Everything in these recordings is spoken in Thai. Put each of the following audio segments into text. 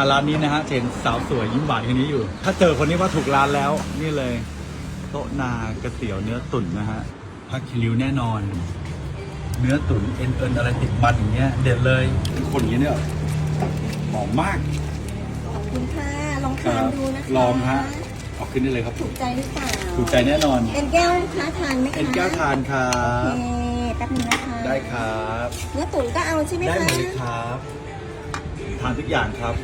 ร้านนี้นะฮะจะเห็นสาวสวยยิ้มหวานคนนี้อยู่ ถ้าเจอคนนี้ว่าถูกร้านแล้ว นี่เลย โต๊ะนากระเตี๋ยวเนื้อตุ๋นนะฮะผักคิริวแน่นอน เนื้อตุ๋นเอ็นเอ็นอะไรติดมันอย่างเงี้ย เด็ดเลยเป็นคนอย่างเงี้ยเนี่ยหอมมากขอบคุณค่ะ ลองทานดูนะคะลองฮะเอาขึ้นได้เลยครับถูกใจหรือเปล่าถูกใจแน่นอนเอ็นแก้วคะทานไหมคะเอ็นแก้วทานครัโอบเคแป๊บนึงนะคะได้ครับ เนื้อตุ๋นก็เอาใช่ไหมได้คะหมดเลยครับทานทุกอย่างครับ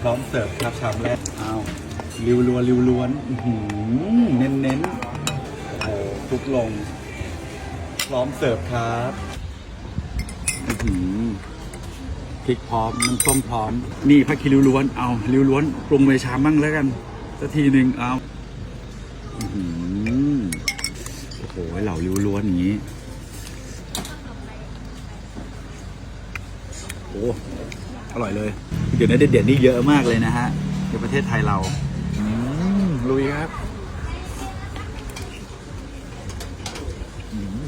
พร้อมเสิร์ฟครับชามแรกอ้าวริวล้วริวล้วนหือเน้นเน้นโอ้โหทุกลง พร้อมเสิร์ฟครับหือพริกพร้อมน้ำส้มพร้อม นี่ผักคีริวล้วนเอาริวล้วนปรุงในชามบ้างแล้วกันสักทีหนึ่งเอาหือโอ้โหเหล่าริวล้วนอย่างนี้ โอ้อร่อยเลยเดี๋ยวนี้เด็ดๆนี่เยอะมากเลยนะฮะในประเทศไทยเราอืมลุยครับอืม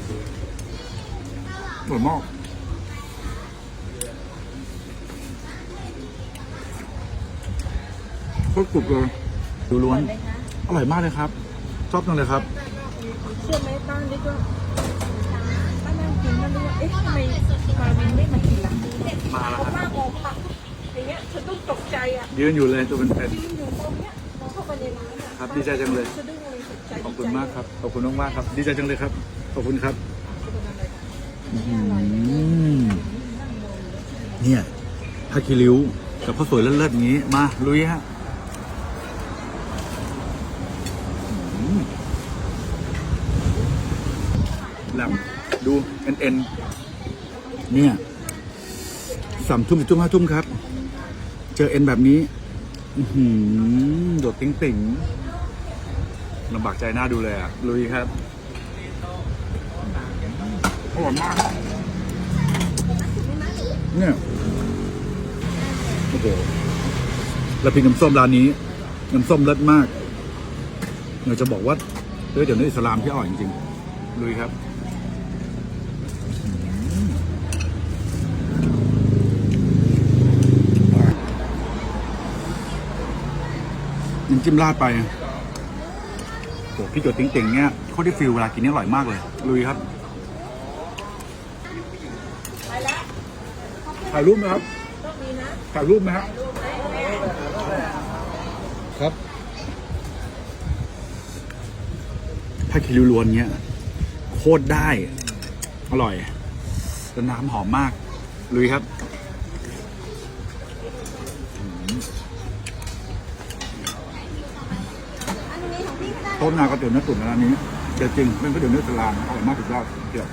อร่อยมากโคตรกรุบเลยดูล้วน อร่อยมากเลยครับ ชอบจังเลยครับ เชื่อไหมป้านี่ก็ป้านั่งกินแล้วนึกว่าเอ๊ะทำไมมาวินไม่มากินล่ะ ยืนอยู่เลยตัวเป็นยืนอยู่ตรงเนี้ยมองเข้าไปในร้านอะๆครับดีใจจังเลยสะดุ้งเลยตกใจขอบคุณมากครับ ขอบคุณมากๆครับ ดีใจจังเลยครับ ขอบคุณครับอื้อหือเนี่ยผ้าคีริ้วกับข้าวสวยเลิศๆอย่างนี้ มาลุยฮะอื้อหือแหลมดูเอ็นเอ็นเนี่ยสามทุ่มทุ่มห้าทุ่มครับ เจอเอ็นแบบนี้หือโดดติ๊งติ่งลำบากใจหน้าดูเลยอะลุยครับอร่อยมาก เนี่ยโอ้โหแล้วพริกน้ำส้มร้านนี้น้ำส้มเลิศมากอยาจะบอกว่าเฮ้ยเดี๋ยวนี้อิสลามที่อร่อยจริงๆลุยครับอืมน้ำจิ้มราดไปโอ้พี่จดติ่งๆเนี่ยโคตรที่ฟิลเวลากินนี่อร่อยมากเลยลุยครับถ่ายรูปไหมครับถ่ายรูปไหมครับครับผ้าคิริวลวนเนี้ยโคตรได้ อร่อยแล้วน้ำหอมมากลุยครับ ต้มนากระเตี๋ยวเนื้อตุ๋นร้านนี้เด็ดจริงเป็นก๋วยเตี๋ยวเนื้อสลามอร่อยมากสุดยอดเดียว